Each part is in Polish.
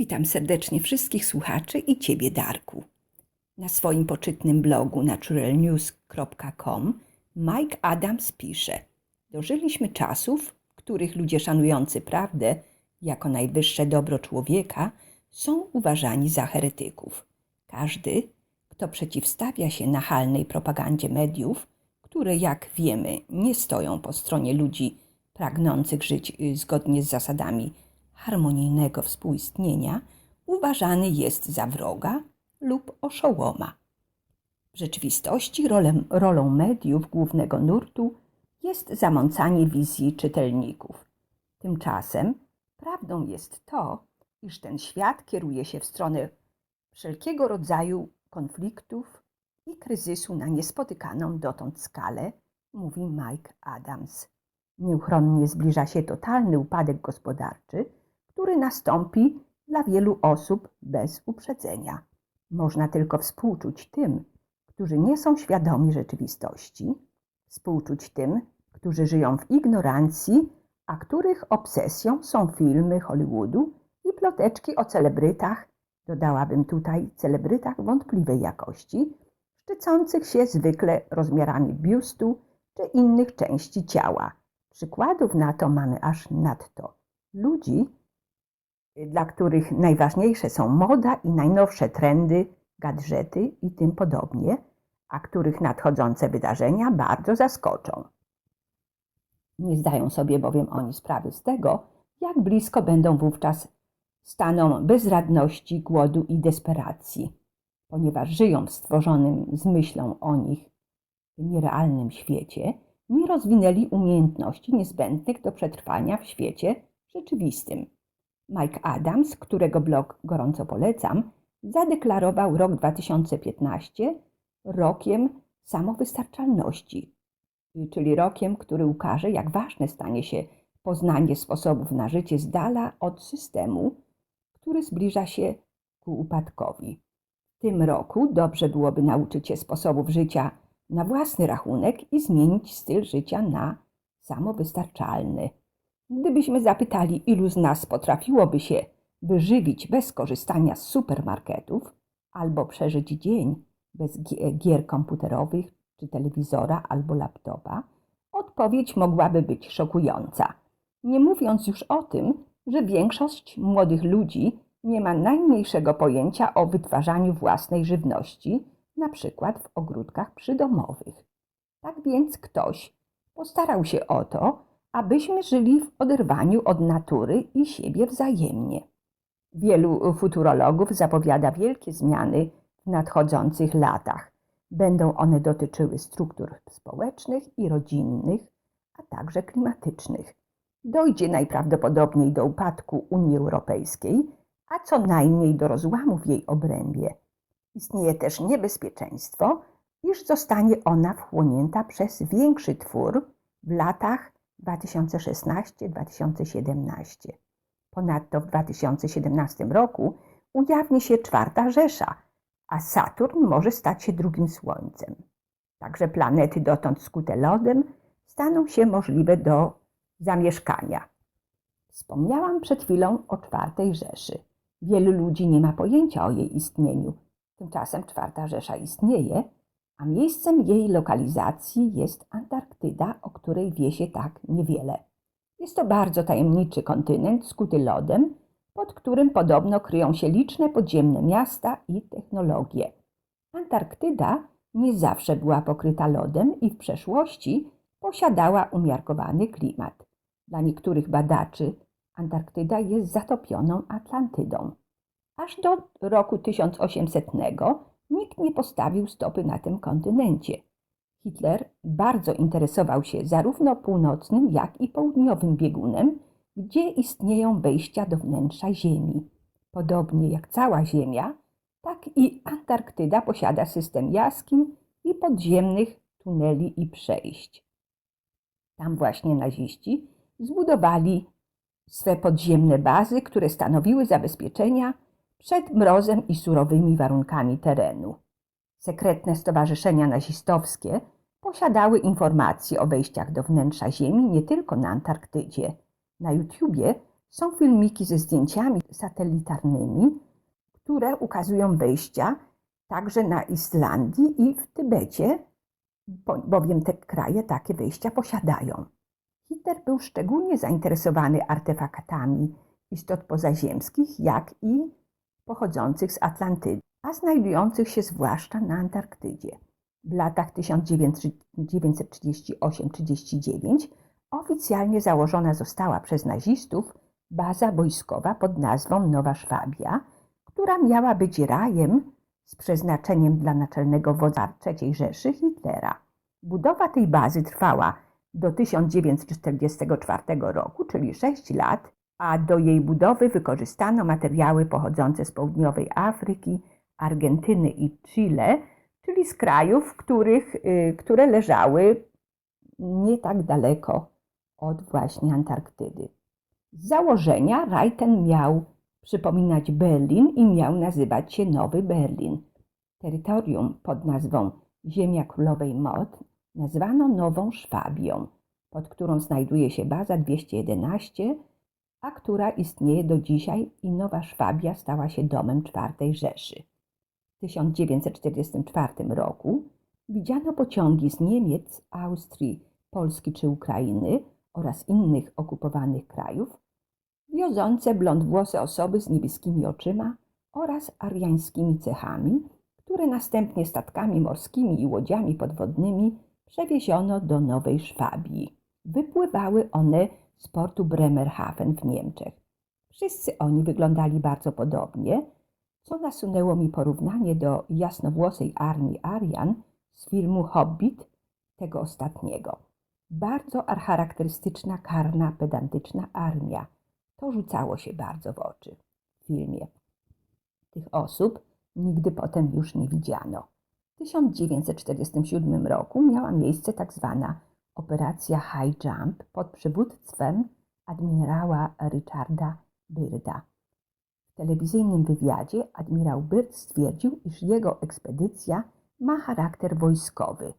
Witam serdecznie wszystkich słuchaczy i Ciebie, Darku. Na swoim poczytnym blogu naturalnews.com Mike Adams pisze: Dożyliśmy czasów, w których ludzie szanujący prawdę jako najwyższe dobro człowieka są uważani za heretyków. Każdy, kto przeciwstawia się nachalnej propagandzie mediów, które, jak wiemy, nie stoją po stronie ludzi pragnących żyć y, zgodnie z zasadami harmonijnego współistnienia, uważany jest za wroga lub oszołoma. W rzeczywistości rolą mediów głównego nurtu jest zamącanie wizji czytelników. Tymczasem prawdą jest to, iż ten świat kieruje się w stronę wszelkiego rodzaju konfliktów i kryzysu na niespotykaną dotąd skalę, mówi Mike Adams. Nieuchronnie zbliża się totalny upadek gospodarczy, który nastąpi dla wielu osób bez uprzedzenia. Można tylko współczuć tym, którzy nie są świadomi rzeczywistości, współczuć tym, którzy żyją w ignorancji, a których obsesją są filmy Hollywoodu i ploteczki o celebrytach, dodałabym tutaj celebrytach wątpliwej jakości, szczycących się zwykle rozmiarami biustu czy innych części ciała. Przykładów na to mamy aż nadto. Ludzi, dla których najważniejsze są moda i najnowsze trendy, gadżety i tym podobnie, a których nadchodzące wydarzenia bardzo zaskoczą. Nie zdają sobie bowiem oni sprawy z tego, jak blisko będą wówczas stanom bezradności, głodu i desperacji, ponieważ żyją w stworzonym z myślą o nich nierealnym świecie, nie rozwinęli umiejętności niezbędnych do przetrwania w świecie rzeczywistym. Mike Adams, którego blog gorąco polecam, zadeklarował rok 2015 rokiem samowystarczalności, czyli rokiem, który ukaże, jak ważne stanie się poznanie sposobów na życie z dala od systemu, który zbliża się ku upadkowi. W tym roku dobrze byłoby nauczyć się sposobów życia na własny rachunek i zmienić styl życia na samowystarczalny. Gdybyśmy zapytali, ilu z nas potrafiłoby się wyżywić bez korzystania z supermarketów albo przeżyć dzień bez gier komputerowych czy telewizora albo laptopa, odpowiedź mogłaby być szokująca. Nie mówiąc już o tym, że większość młodych ludzi nie ma najmniejszego pojęcia o wytwarzaniu własnej żywności, na przykład w ogródkach przydomowych. Tak więc ktoś postarał się o to, abyśmy żyli w oderwaniu od natury i siebie wzajemnie. Wielu futurologów zapowiada wielkie zmiany w nadchodzących latach. Będą one dotyczyły struktur społecznych i rodzinnych, a także klimatycznych. Dojdzie najprawdopodobniej do upadku Unii Europejskiej, a co najmniej do rozłamu w jej obrębie. Istnieje też niebezpieczeństwo, iż zostanie ona wchłonięta przez większy twór w latach 2016-2017. Ponadto w 2017 roku ujawni się czwarta Rzesza, a Saturn może stać się drugim Słońcem. Także planety dotąd skute lodem staną się możliwe do zamieszkania. Wspomniałam przed chwilą o czwartej Rzeszy. Wielu ludzi nie ma pojęcia o jej istnieniu. Tymczasem czwarta Rzesza istnieje, a miejscem jej lokalizacji jest Antarktyda, o której wie się tak niewiele. Jest to bardzo tajemniczy kontynent skuty lodem, pod którym podobno kryją się liczne podziemne miasta i technologie. Antarktyda nie zawsze była pokryta lodem i w przeszłości posiadała umiarkowany klimat. Dla niektórych badaczy Antarktyda jest zatopioną Atlantydą. Aż do roku 1800 nikt nie postawił stopy na tym kontynencie. Hitler bardzo interesował się zarówno północnym, jak i południowym biegunem, gdzie istnieją wejścia do wnętrza Ziemi. Podobnie jak cała Ziemia, tak i Antarktyda posiada system jaskiń i podziemnych tuneli i przejść. Tam właśnie naziści zbudowali swe podziemne bazy, które stanowiły zabezpieczenia przed mrozem i surowymi warunkami terenu. Sekretne stowarzyszenia nazistowskie posiadały informacje o wejściach do wnętrza Ziemi nie tylko na Antarktydzie. Na YouTubie są filmiki ze zdjęciami satelitarnymi, które ukazują wejścia także na Islandii i w Tybecie, bowiem te kraje takie wejścia posiadają. Hitler był szczególnie zainteresowany artefaktami istot pozaziemskich, jak i pochodzących z Atlantydy, a znajdujących się zwłaszcza na Antarktydzie. W latach 1938-39 oficjalnie założona została przez nazistów baza wojskowa pod nazwą Nowa Szwabia, która miała być rajem z przeznaczeniem dla naczelnego wodza III Rzeszy Hitlera. Budowa tej bazy trwała do 1944 roku, czyli 6 lat, a do jej budowy wykorzystano materiały pochodzące z południowej Afryki, Argentyny i Chile, czyli z krajów, których, y, które leżały nie tak daleko od właśnie Antarktydy. Z założenia raj ten miał przypominać Berlin i miał nazywać się Nowy Berlin. Terytorium pod nazwą Ziemia Królowej Mod nazwano Nową Szwabią, pod którą znajduje się baza 211, a która istnieje do dzisiaj i Nowa Szwabia stała się domem czwartej Rzeszy. W 1944 roku widziano pociągi z Niemiec, Austrii, Polski czy Ukrainy oraz innych okupowanych krajów, wiozące blondwłose osoby z niebieskimi oczyma oraz ariańskimi cechami, które następnie statkami morskimi i łodziami podwodnymi przewieziono do Nowej Szwabii. Wypływały one z portu Bremerhaven w Niemczech. Wszyscy oni wyglądali bardzo podobnie, co nasunęło mi porównanie do jasnowłosej armii Arian z filmu Hobbit, tego ostatniego. Bardzo charakterystyczna, karna, pedantyczna armia. To rzucało się bardzo w oczy w filmie. Tych osób nigdy potem już nie widziano. W 1947 roku miała miejsce tak zwana operacja High Jump pod przywództwem admirała Richarda Byrda. W telewizyjnym wywiadzie admirał Byrd stwierdził, iż jego ekspedycja ma charakter wojskowy.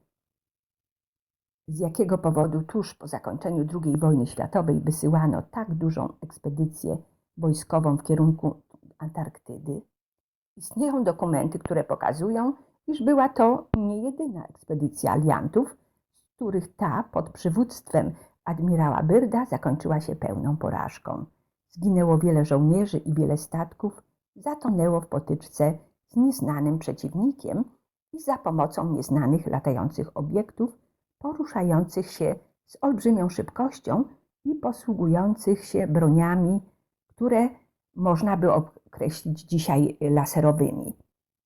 Z jakiego powodu tuż po zakończeniu II wojny światowej wysyłano tak dużą ekspedycję wojskową w kierunku Antarktydy? Istnieją dokumenty, które pokazują, iż była to nie jedyna ekspedycja aliantów, których ta pod przywództwem admirała Byrda zakończyła się pełną porażką. Zginęło wiele żołnierzy i wiele statków, zatonęło w potyczce z nieznanym przeciwnikiem i za pomocą nieznanych latających obiektów poruszających się z olbrzymią szybkością i posługujących się broniami, które można by określić dzisiaj laserowymi.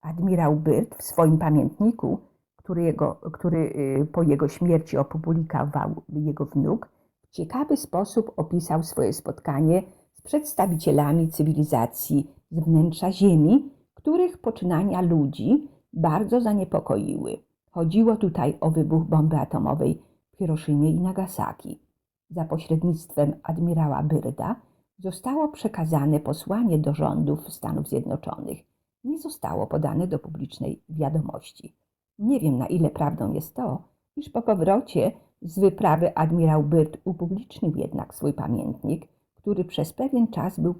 Admirał Byrd w swoim pamiętniku, który, jego, który y, po jego śmierci opublikował jego wnuk, w ciekawy sposób opisał swoje spotkanie z przedstawicielami cywilizacji z wnętrza Ziemi, których poczynania ludzi bardzo zaniepokoiły. Chodziło tutaj o wybuch bomby atomowej w Hiroshimie i Nagasaki. Za pośrednictwem admirała Byrda zostało przekazane posłanie do rządów Stanów Zjednoczonych. Nie zostało podane do publicznej wiadomości. Nie wiem, na ile prawdą jest to, iż po powrocie z wyprawy admirał Byrd upublicznił jednak swój pamiętnik, który przez pewien czas był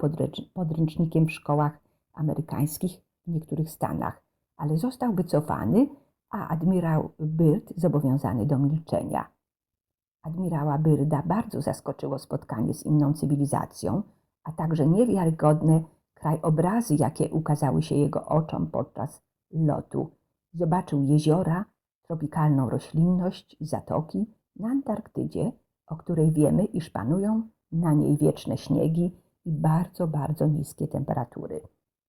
podręcznikiem w szkołach amerykańskich w niektórych stanach, ale został wycofany, a admirał Byrd zobowiązany do milczenia. Admirała Byrda bardzo zaskoczyło spotkanie z inną cywilizacją, a także niewiarygodne krajobrazy, jakie ukazały się jego oczom podczas lotu. Zobaczył jeziora, tropikalną roślinność, zatoki na Antarktydzie, o której wiemy, iż panują na niej wieczne śniegi i bardzo, bardzo niskie temperatury.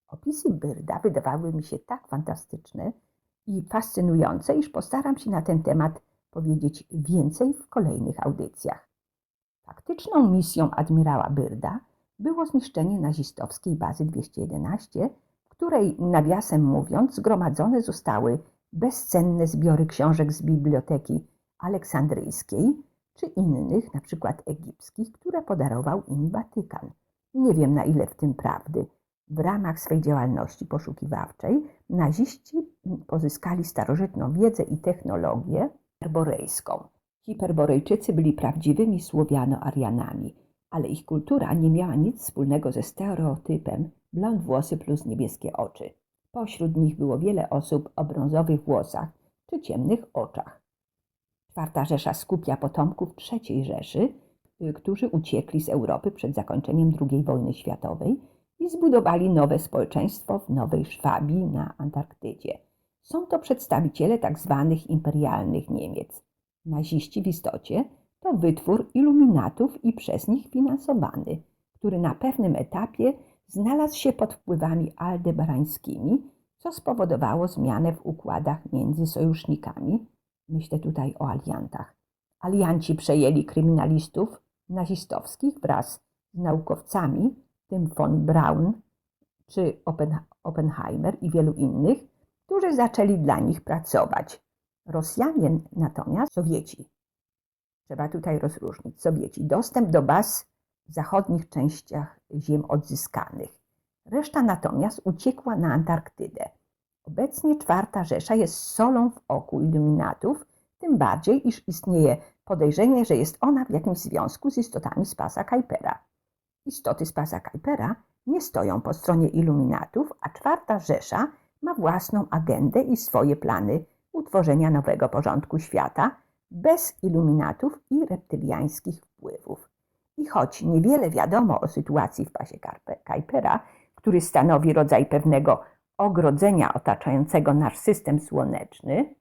Opisy Byrda wydawały mi się tak fantastyczne i fascynujące, iż postaram się na ten temat powiedzieć więcej w kolejnych audycjach. Faktyczną misją admirała Byrda było zniszczenie nazistowskiej bazy 211, w której, nawiasem mówiąc, zgromadzone zostały bezcenne zbiory książek z biblioteki aleksandryjskiej czy innych, na przykład egipskich, które podarował im Watykan. Nie wiem na ile w tym prawdy. W ramach swej działalności poszukiwawczej naziści pozyskali starożytną wiedzę i technologię hyperborejską. Hiperborejczycy byli prawdziwymi Słowiano-Arianami, ale ich kultura nie miała nic wspólnego ze stereotypem blond włosy plus niebieskie oczy. Pośród nich było wiele osób o brązowych włosach czy ciemnych oczach. Czwarta Rzesza skupia potomków III Rzeszy, y, którzy uciekli z Europy przed zakończeniem II wojny światowej i zbudowali nowe społeczeństwo w Nowej Szwabii na Antarktydzie. Są to przedstawiciele tzw. imperialnych Niemiec. Naziści w istocie to wytwór iluminatów i przez nich finansowany, który na pewnym etapie znalazł się pod wpływami aldebarańskimi, co spowodowało zmianę w układach między sojusznikami. Myślę tutaj o aliantach. Alianci przejęli kryminalistów nazistowskich wraz z naukowcami, tym von Braun czy Oppenheimer i wielu innych, którzy zaczęli dla nich pracować. Rosjanie natomiast, Sowieci, trzeba tutaj rozróżnić, Sowieci, dostęp do baz w zachodnich częściach ziem odzyskanych. Reszta natomiast uciekła na Antarktydę. Obecnie Czwarta Rzesza jest solą w oku iluminatów, tym bardziej, iż istnieje podejrzenie, że jest ona w jakimś związku z istotami z pasa. Istoty z pasa nie stoją po stronie iluminatów, a Czwarta Rzesza ma własną agendę i swoje plany utworzenia nowego porządku świata bez iluminatów i reptyliańskich wpływów. I choć niewiele wiadomo o sytuacji w pasie Kuipera, który stanowi rodzaj pewnego ogrodzenia otaczającego nasz system słoneczny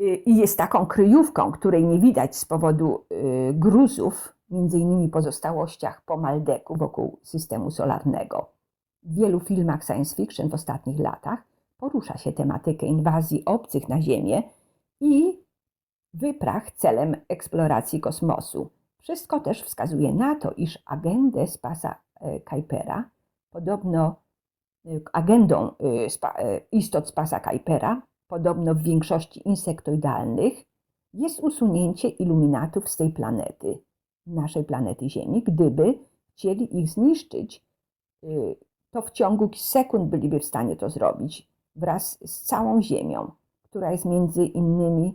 y, i jest taką kryjówką, której nie widać z powodu y, gruzów, między innymi pozostałościach po Maldeku wokół systemu solarnego. W wielu filmach science fiction w ostatnich latach porusza się tematykę inwazji obcych na Ziemię i wypraw celem eksploracji kosmosu. Wszystko też wskazuje na to, iż agendę z pasa e, Kuipera, podobno e, agendą e, istot z pasa Kuipera, podobno w większości insektoidalnych, jest usunięcie iluminatów z tej planety, naszej planety Ziemi. Gdyby chcieli ich zniszczyć, to w ciągu sekund byliby w stanie to zrobić wraz z całą Ziemią, która jest między innymi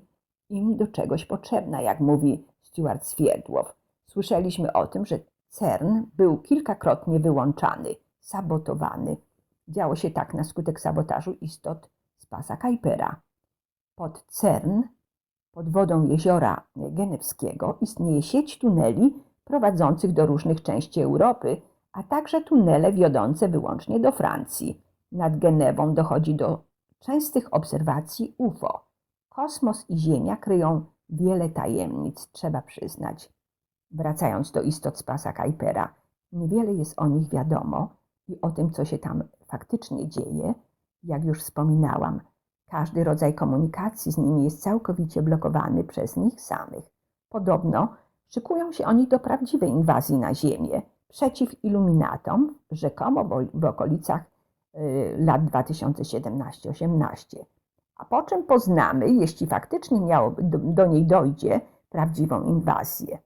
im do czegoś potrzebna, jak mówi Stuart Swierdłow. Słyszeliśmy o tym, że CERN był kilkakrotnie wyłączany, sabotowany. Działo się tak na skutek sabotażu istot z pasa Kuipera. Pod CERN, pod wodą jeziora Genewskiego, istnieje sieć tuneli prowadzących do różnych części Europy, a także tunele wiodące wyłącznie do Francji. Nad Genewą dochodzi do częstych obserwacji UFO. Kosmos i Ziemia kryją wiele tajemnic, trzeba przyznać. Wracając do istot z pasa Kuipera, niewiele jest o nich wiadomo i o tym, co się tam faktycznie dzieje. Jak już wspominałam, każdy rodzaj komunikacji z nimi jest całkowicie blokowany przez nich samych. Podobno szykują się oni do prawdziwej inwazji na Ziemię przeciw iluminatom, rzekomo w okolicach y, lat 2017-18. A po czym poznamy, jeśli faktycznie miało, do, do niej dojdzie, prawdziwą inwazję?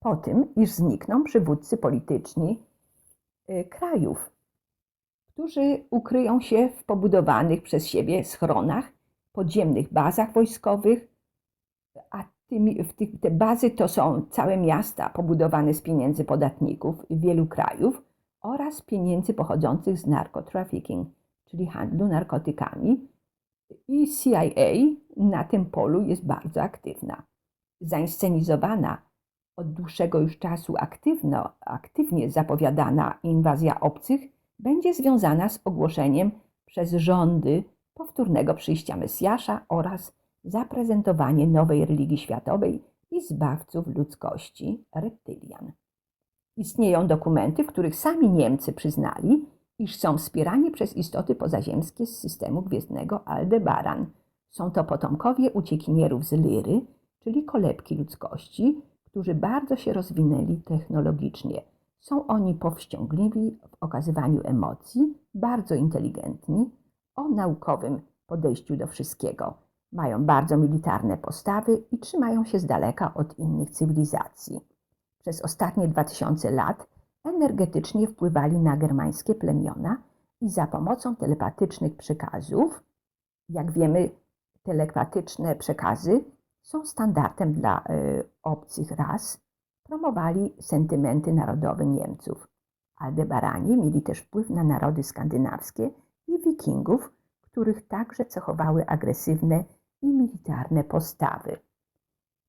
Po tym, iż znikną przywódcy polityczni y, krajów, którzy ukryją się w pobudowanych przez siebie schronach, podziemnych bazach wojskowych, a tymi, w tych, te bazy to są całe miasta pobudowane z pieniędzy podatników wielu krajów oraz pieniędzy pochodzących z narkotrafficking, czyli handlu narkotykami. I CIA na tym polu jest bardzo aktywna. Zainscenizowana od dłuższego już czasu aktywno, aktywnie zapowiadana inwazja obcych będzie związana z ogłoszeniem przez rządy powtórnego przyjścia Mesjasza oraz zaprezentowanie nowej religii światowej i zbawców ludzkości reptylian. Istnieją dokumenty, w których sami Niemcy przyznali, iż są wspierani przez istoty pozaziemskie z systemu gwiezdnego Aldebaran. Są to potomkowie uciekinierów z Lyry, czyli kolebki ludzkości, którzy bardzo się rozwinęli technologicznie. Są oni powściągliwi w okazywaniu emocji, bardzo inteligentni, o naukowym podejściu do wszystkiego. Mają bardzo militarne postawy i trzymają się z daleka od innych cywilizacji. Przez ostatnie 2000 lat energetycznie wpływali na germańskie plemiona i za pomocą telepatycznych przekazów, jak wiemy, telepatyczne przekazy są standardem dla y, obcych ras, promowali sentymenty narodowe Niemców. Aldebaranie mieli też wpływ na narody skandynawskie i wikingów, których także cechowały agresywne i militarne postawy.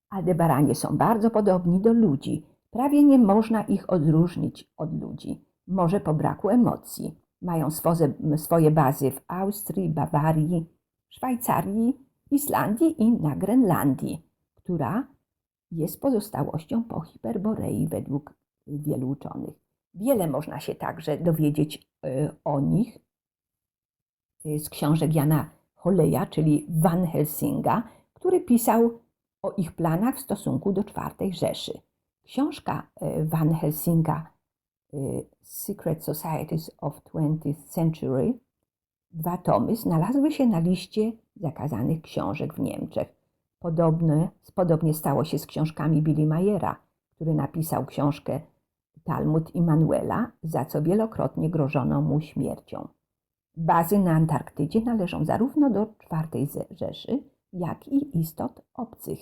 Aldebaranie są bardzo podobni do ludzi. Prawie nie można ich odróżnić od ludzi. Może po braku emocji. Mają swoje, swoje bazy w Austrii, Bawarii, Szwajcarii, Islandii i na Grenlandii, która jest pozostałością po Hiperborei według wielu uczonych. Wiele można się także dowiedzieć y, o nich y, z książek Jana Holeja, czyli Van Helsinga, który pisał o ich planach w stosunku do czwartej Rzeszy. Książka y, Van Helsinga Secret Societies of 20th Century, dwa tomy, znalazły się na liście zakazanych książek w Niemczech. Podobne, podobnie stało się z książkami Billy Mayera, który napisał książkę Talmud Immanuela, za co wielokrotnie grożono mu śmiercią. Bazy na Antarktydzie należą zarówno do czwartej Rzeszy, jak i istot obcych.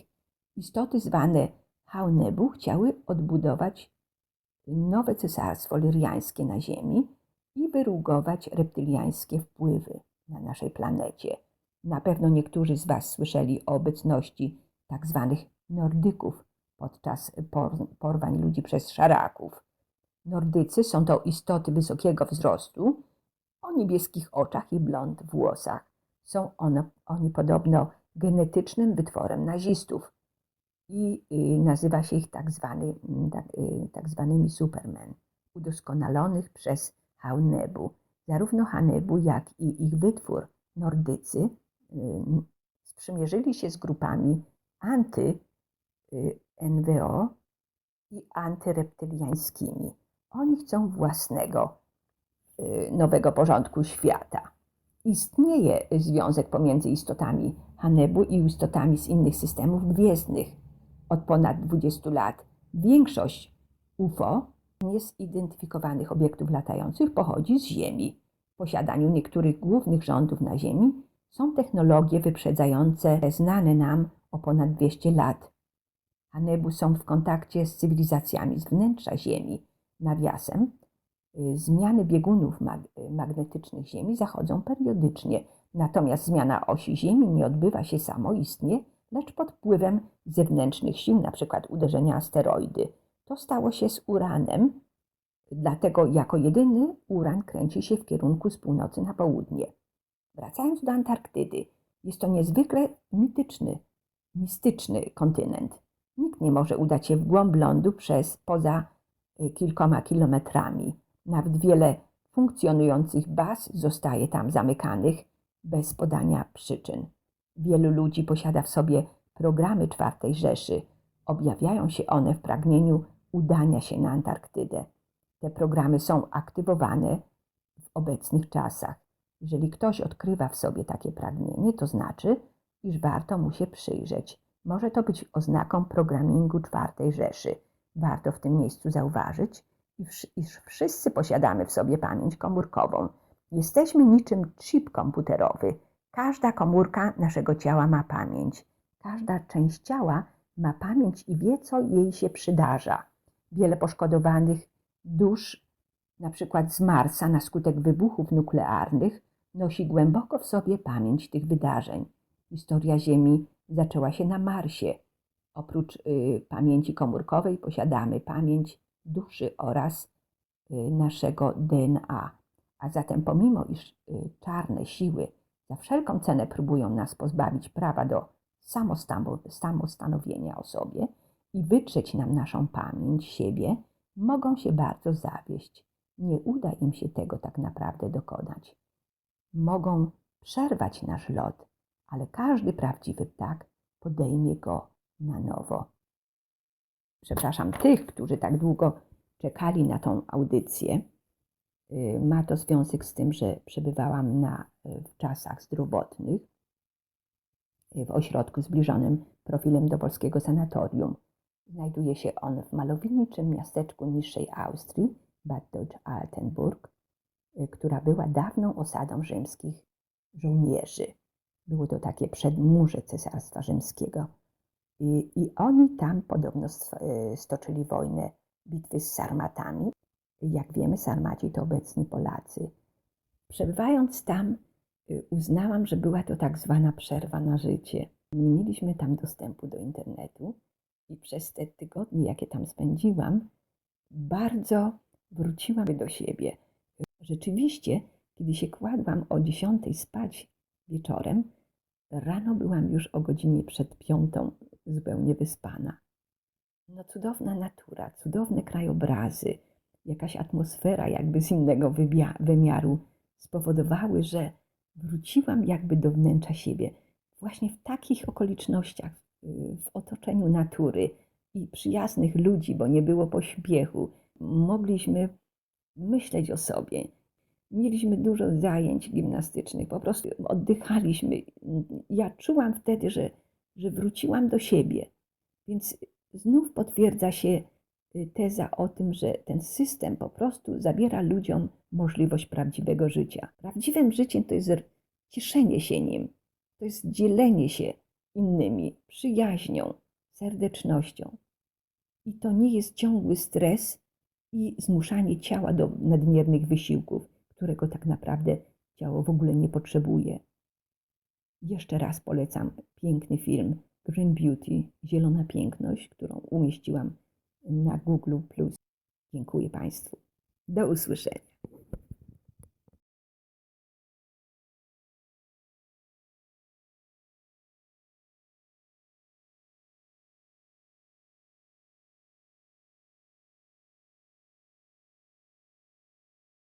Istoty zwane Haunebu chciały odbudować nowe cesarstwo liryańskie na Ziemi i wyrugować reptyliańskie wpływy na naszej planecie. Na pewno niektórzy z Was słyszeli o obecności tak zwanych Nordyków podczas porwań ludzi przez szaraków. Nordycy są to istoty wysokiego wzrostu, o niebieskich oczach i blond włosach. Są one, oni podobno genetycznym wytworem nazistów i y, nazywa się ich tak, zwany, tak, y, tak zwanymi Supermen, udoskonalonych przez Haunebu. Zarówno Hanebu, jak i ich wytwór, Nordycy, y, sprzymierzyli się z grupami anty-NWO i antyreptyliańskimi. Oni chcą własnego nowego porządku świata. Istnieje związek pomiędzy istotami Hanebu i istotami z innych systemów gwiezdnych. Od ponad 20 lat większość UFO niezidentyfikowanych obiektów latających pochodzi z Ziemi. W posiadaniu niektórych głównych rządów na Ziemi są technologie wyprzedzające znane nam o ponad 200 lat. Hanebu są w kontakcie z cywilizacjami z wnętrza Ziemi. Nawiasem, y, zmiany biegunów mag magnetycznych Ziemi zachodzą periodycznie, natomiast zmiana osi Ziemi nie odbywa się samoistnie, lecz pod wpływem zewnętrznych sił, np. uderzenia asteroidy. To stało się z uranem, dlatego jako jedyny uran kręci się w kierunku z północy na południe. Wracając do Antarktydy, jest to niezwykle mityczny, mistyczny kontynent. Nikt nie może udać się w głąb lądu przez poza y, kilkoma kilometrami. Nawet wiele funkcjonujących baz zostaje tam zamykanych bez podania przyczyn. Wielu ludzi posiada w sobie programy czwartej Rzeszy. Objawiają się one w pragnieniu udania się na Antarktydę. Te programy są aktywowane w obecnych czasach. Jeżeli ktoś odkrywa w sobie takie pragnienie, to znaczy, iż warto mu się przyjrzeć. Może to być oznaką programingu czwartej Rzeszy. Warto w tym miejscu zauważyć, iż wszyscy posiadamy w sobie pamięć komórkową. Jesteśmy niczym chip komputerowy. Każda komórka naszego ciała ma pamięć. Każda część ciała ma pamięć i wie, co jej się przydarza. Wiele poszkodowanych dusz, na przykład z Marsa na skutek wybuchów nuklearnych, nosi głęboko w sobie pamięć tych wydarzeń. Historia Ziemi zaczęła się na Marsie. Oprócz y, pamięci komórkowej posiadamy pamięć duszy oraz y, naszego DNA. A zatem, pomimo iż y, czarne siły za wszelką cenę próbują nas pozbawić prawa do samostanowienia o sobie i wytrzeć nam naszą pamięć siebie, mogą się bardzo zawieść. Nie uda im się tego tak naprawdę dokonać. Mogą przerwać nasz lot, ale każdy prawdziwy ptak podejmie go na nowo. Przepraszam tych, którzy tak długo czekali na tą audycję. Y, Ma to związek z tym, że przebywałam na, y, w czasach zdrowotnych y, w ośrodku zbliżonym profilem do polskiego sanatorium. Znajduje się on w malowniczym miasteczku niższej Austrii, Bad Deutsch-Altenburg, która była dawną osadą rzymskich żołnierzy. Było to takie przedmurze Cesarstwa Rzymskiego. I, I oni tam podobno stoczyli wojnę, bitwy z Sarmatami. Jak wiemy, Sarmaci to obecni Polacy. Przebywając tam, y, uznałam, że była to tak zwana przerwa na życie. Nie mieliśmy tam dostępu do internetu i przez te tygodnie, jakie tam spędziłam, bardzo wróciłam do siebie. Rzeczywiście, kiedy się kładłam o 10 spać wieczorem, rano byłam już o godzinie przed piątą zupełnie wyspana. No cudowna natura, cudowne krajobrazy, jakaś atmosfera jakby z innego wymiaru spowodowały, że wróciłam jakby do wnętrza siebie. Właśnie w takich okolicznościach, y, w otoczeniu natury i przyjaznych ludzi, bo nie było pośpiechu, mogliśmy myśleć o sobie. Mieliśmy dużo zajęć gimnastycznych, po prostu oddychaliśmy. Ja czułam wtedy, że, że wróciłam do siebie. Więc znów potwierdza się teza o tym, że ten system po prostu zabiera ludziom możliwość prawdziwego życia. Prawdziwym życiem to jest cieszenie się nim, to jest dzielenie się innymi, przyjaźnią, serdecznością. I to nie jest ciągły stres i zmuszanie ciała do nadmiernych wysiłków, którego tak naprawdę ciało w ogóle nie potrzebuje. Jeszcze raz polecam piękny film Green Beauty, Zielona Piękność, którą umieściłam na Google. Dziękuję Państwu. Do usłyszenia.